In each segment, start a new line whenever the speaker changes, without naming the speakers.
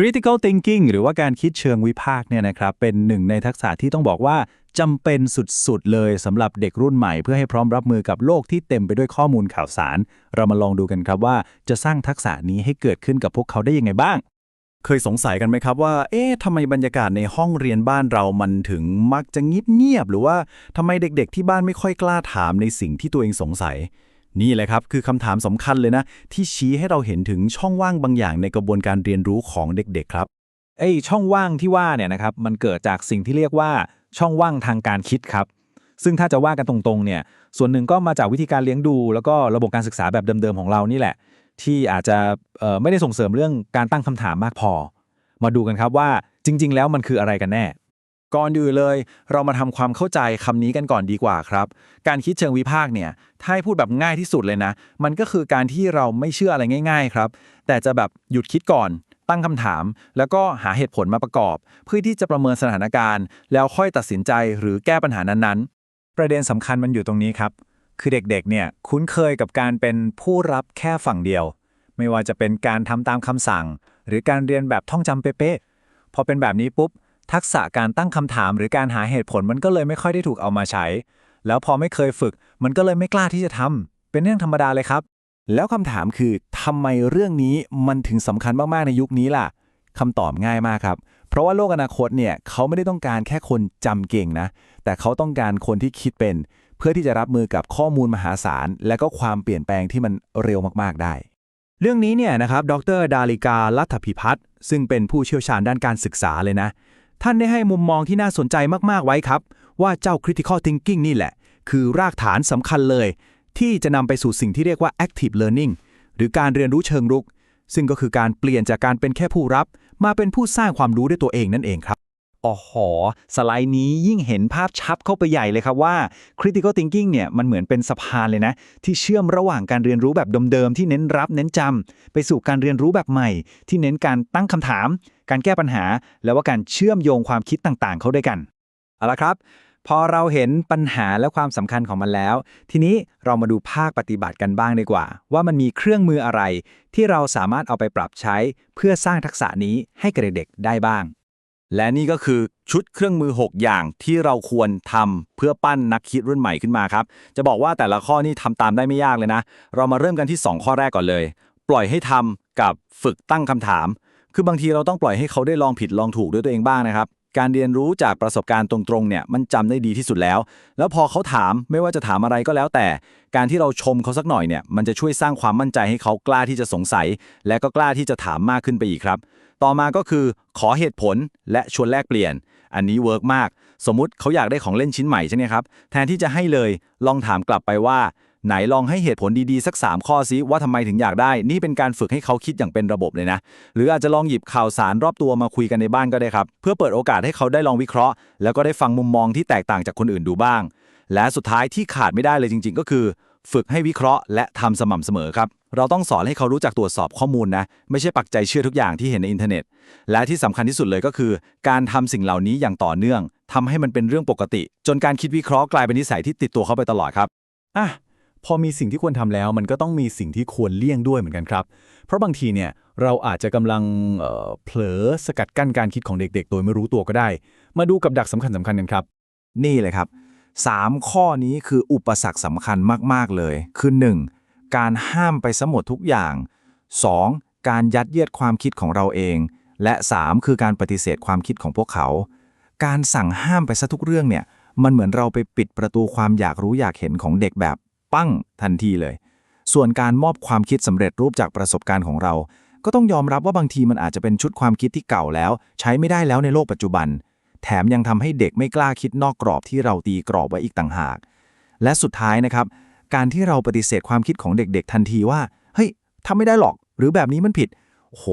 critical thinking หรือว่าการคิดเชิงวิพากษ์เนี่ยนะครับเป็นหนึ่งในทักษะที่ต้องบอกว่าจำเป็นสุดๆ เลยสำหรับเด็กรุ่นใหม่เพื่อให้พร้อมรับมือกับโลกที่เต็มไปด้วยข้อมูลข่าวสาร เรามาลองดูกันครับว่าจะสร้างทักษะนี้ให้เกิดขึ้นกับพวกเขาได้ยังไงบ้าง เคยสงสัยกันไหมครับว่า เอ๊ะทำไมบรรยากาศในห้องเรียนบ้านเรามันถึงมักจะเงียบๆหรือว่าทำไมเด็กๆที่บ้านไม่ค่อยกล้าถามในสิ่งที่ตัวเองสงสัย นี่แหละครับคือคำถามสำคัญเลยนะ ที่ชี้ให้เราเห็นถึงช่องว่างบางอย่างในกระบวนการเรียนรู้ของเด็กๆครับ
ไอ้ช่องว่างที่ว่าเนี่ยนะครับมันเกิดจากสิ่งที่เรียกว่าช่องว่างทางการคิดครับ ซึ่งถ้าจะว่ากันตรงๆเนี่ยส่วนหนึ่งก็มาจากวิธีการเลี้ยงดู แล้วก็ระบบการศึกษาแบบเดิมๆของเรานี่แหละ ที่อาจจะไม่ได้ส่งเสริมเรื่องการตั้งคำถามมากพอ มาดูกันครับว่าจริง ๆ แล้วมันคืออะไรกันแน่
ก่อนอื่นเลย เรามาทำความเข้าใจคำนี้กันก่อนดีกว่าครับ การคิดเชิงวิพากษ์เนี่ยถ้าให้พูดแบบง่ายที่สุดเลยนะ มันก็คือการที่เราไม่เชื่ออะไรง่าย ๆ ครับ แต่จะแบบหยุดคิดก่อน ตั้งคำถาม แล้วก็หาเหตุผลมาประกอบ เพื่อที่จะประเมินสถานการณ์ แล้วค่อยตัดสินใจหรือแก้ปัญหานั้นๆ ประเด็นสำคัญมันอยู่ตรงนี้ครับ คือเด็กๆเนี่ยคุ้นเคยกับการเป็นผู้รับแค่ฝั่งเดียว ไม่ว่าจะเป็นการทำตามคำสั่ง หรือการเรียนแบบท่องจำเป๊ะๆพอเป็นแบบนี้ปุ๊บ ทักษะการตั้งคำถามหรือการหาเหตุผลมันก็เลยไม่ค่อยได้ถูกเอามาใช้ แล้วพอไม่เคยฝึก มันก็เลยไม่กล้าที่จะทำเป็นเรื่องธรรมดาเลยครับ แล้วคำถามคือทำไมเรื่องนี้มันถึงสำคัญมาก ๆ ในยุคนี้ล่ะคำตอบง่ายมากครับ เพราะว่าโลกอนาคตเนี่ยเขาไม่ได้ต้องการแค่คนจำเก่งนะ แต่เขาต้องการคนที่คิดเป็น เพื่อที่จะรับมือกับข้อมูลมหาศาล และก็ความเปลี่ยนแปลงที่มันเร็วมากๆได้ เรื่องนี้เนี่ยนะครับ ดร ดาริกาลัทธพิพัฒน์ซึ่งเป็นผู้เชี่ยวชาญด้านการศึกษาเลยนะ ท่านได้ให้มุมมองที่น่าสนใจมาก ๆ ไว้ครับ ว่าเจ้า critical thinking นี่แหละ คือรากฐานสำคัญเลย ที่จะนำไปสู่สิ่งที่เรียกว่า active learning หรือการเรียนรู้เชิงรุก ซึ่งก็คือการเปลี่ยนจากการเป็นแค่ผู้รับ มาเป็นผู้สร้างความรู้ด้วยตัวเองนั่นเองครับ
อ๋อหอสไลด์นี้ยิ่งเห็นภาพชัดเข้าไปใหญ่เลยครับว่า critical thinking เนี่ยมันเหมือนเป็นสะพานเลยนะ ที่เชื่อมระหว่างการเรียนรู้แบบเดิมๆที่เน้นรับเน้นจำไปสู่การเรียนรู้แบบใหม่ ที่เน้นการตั้งคำถาม การแก้ปัญหา แล้วว่าการเชื่อมโยงความคิดต่างๆ เข้าด้วยกันเอาละครับ พอเราเห็นปัญหาและความสำคัญของมันแล้ว ทีนี้เรามาดูภาคปฏิบัติกันบ้างดีกว่า ว่ามันมีเครื่องมืออะไร ที่เราสามารถเอาไปปรับใช้ เพื่อสร้างทักษะนี้ให้กับเด็กๆได้บ้าง
และนี่ก็คือชุดเครื่องมือ 6 อย่างที่เราควรทำเพื่อปั้นนักคิดรุ่นใหม่ขึ้นมาครับ จะบอกว่าแต่ละข้อนี่ทำตามได้ไม่ยากเลยนะ เรามาเริ่มกันที่ 2 ข้อแรกก่อนเลย ปล่อยให้ทำกับฝึกตั้งคำถาม คือบางทีเราต้องปล่อยให้เขาได้ลองผิดลองถูกด้วยตัวเองบ้างนะครับ การเรียนรู้จากประสบการณ์ตรงๆเนี่ยมันจำได้ดีที่สุดแล้ว แล้วพอเขาถามไม่ว่าจะถามอะไรก็แล้วแต่ การที่เราชมเขาสักหน่อยเนี่ยมันจะช่วยสร้างความมั่นใจให้เขากล้าที่จะสงสัย และก็กล้าที่จะถามมากขึ้นไปอีกครับ ต่อมาก็คือขอเหตุผลและชวนแลกเปลี่ยน อันนี้เวิร์กมาก สมมุติเขาอยากได้ของเล่นชิ้นใหม่ใช่ไหมครับแทนที่จะให้เลย ลองถามกลับไปว่า ไหนลองให้เหตุผลดีๆ สัก 3 ข้อซิว่าทำไมถึงอยากได้ นี่เป็นการฝึกให้เขาคิดอย่างเป็นระบบเลยนะ หรืออาจจะลองหยิบข่าวสารรอบตัวมาคุยกันในบ้านก็ได้ครับ เพื่อเปิดโอกาสให้เขาได้ลองวิเคราะห์ แล้วก็ได้ฟังมุมมองที่แตกต่างจากคนอื่นดูบ้าง และสุดท้ายที่ขาดไม่ได้เลยจริง ๆ ก็คือ ฝึกให้วิเคราะห์ และทำสม่ำเสมอครับเราต้องสอนให้เขารู้จักตรวจสอบข้อมูลนะ ไม่ใช่ปักใจเชื่อทุกอย่างที่เห็นในอินเทอร์เน็ต และที่สำคัญที่สุดเลยก็คือ การทำสิ่งเหล่านี้อย่างต่อเนื่องทำให้มันเป็นเรื่องปกติ จนการคิดวิเคราะห์กลายเป็นนิสัยที่ติดตัวเขาไปตลอดครับอะ พอมีสิ่งที่ควรทำแล้ว มันก็ต้องมีสิ่งที่ควรเลี่ยงด้วยเหมือนกันครับ เพราะบางทีเนี่ยเราอาจจะกำลังเเผลอสกัดกั้นการคิดของเด็กๆ โดยไม่รู้ตัวก็ได้ มาดูกับดักสำคัญสำคัญกันครับ นี่เลยครับ 3 ข้อนี้คืออุปสรรคสำคัญมากๆเลย คือ 1. การห้ามไปสมดทุกอย่าง 2. การยัดเยียดความคิดของเราเอง และ 3. คือการปฏิเสธความคิดของพวกเขา การสั่งห้ามไปซะทุกเรื่องเนี่ยมันเหมือนเราไปปิดประตูความอยากรู้อยากเห็นของเด็กแบบ ปั้งทันทีเลย ส่วนการมอบความคิดสำเร็จรูปจากประสบการณ์ของเรา ก็ต้องยอมรับว่าบางทีมันอาจจะเป็นชุดความคิดที่เก่าแล้ว ใช้ไม่ได้แล้วในโลกปัจจุบัน แถมยังทำให้เด็กไม่กล้าคิดนอกกรอบที่เราตีกรอบไว้อีกต่างหาก และสุดท้ายนะครับ การที่เราปฏิเสธความคิดของเด็ก ๆ ทันทีว่าเฮ้ยทำไม่ได้หรอก หรือแบบนี้มันผิดโอ้โห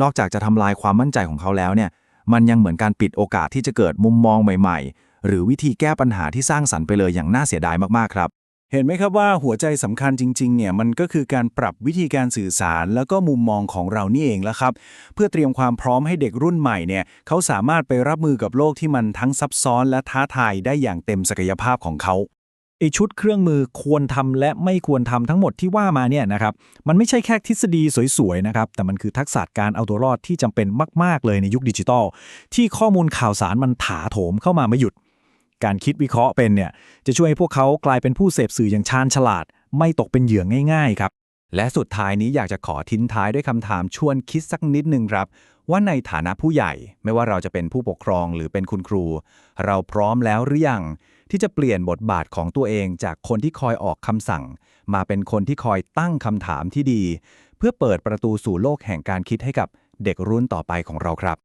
นอกจากจะทำลายความมั่นใจของเขาแล้วเนี่ย มันยังเหมือนการปิดโอกาสที่จะเกิดมุมมองใหม่ ๆ หรือวิธีแก้ปัญหาที่สร้างสรรค์ไปเลยอย่างน่าเสียดายมากๆครับ เห็นไหมครับว่าหัวใจสำคัญจริงๆเนี่ยมันก็คือการปรับวิธีการสื่อสาร แล้วก็มุมมองของเรานี่เองแล้วครับ เพื่อเตรียมความพร้อมให้เด็กรุ่นใหม่เนี่ยเขาสามารถไปรับมือกับโลกที่มันทั้งซับซ้อนและท้าทายได้อย่างเต็มศักยภาพของเขา
ไอชุดเครื่องมือควรทำและไม่ควรทำทั้งหมดที่ว่ามาเนี่ยนะครับมันไม่ใช่แค่ทฤษฎีสวยๆนะครับแต่มันคือทักษะการเอาตัวรอดที่จำเป็นมาก ๆเลยในยุคดิจิทัลที่ข้อมูลข่าวสารมันถาโถมเข้ามาไม่หยุด การคิดวิเคราะห์เป็นเนี่ยจะช่วยให้พวกเขากลายเป็นผู้เสพสื่ออย่างชาญฉลาด ไม่ตกเป็นเหยื่อง่ายๆครับ
และสุดท้ายนี้อยากจะขอทิ้งท้ายด้วยคำถามชวนคิดสักนิดนึงครับ ว่าในฐานะผู้ใหญ่ ไม่ว่าเราจะเป็นผู้ปกครองหรือเป็นคุณครู เราพร้อมแล้วหรือยังที่จะเปลี่ยนบทบาทของตัวเองจากคนที่คอยออกคำสั่ง มาเป็นคนที่คอยตั้งคำถามที่ดี เพื่อเปิดประตูสู่โลกแห่งการคิดให้กับเด็กรุ่นต่อไปของเราครับ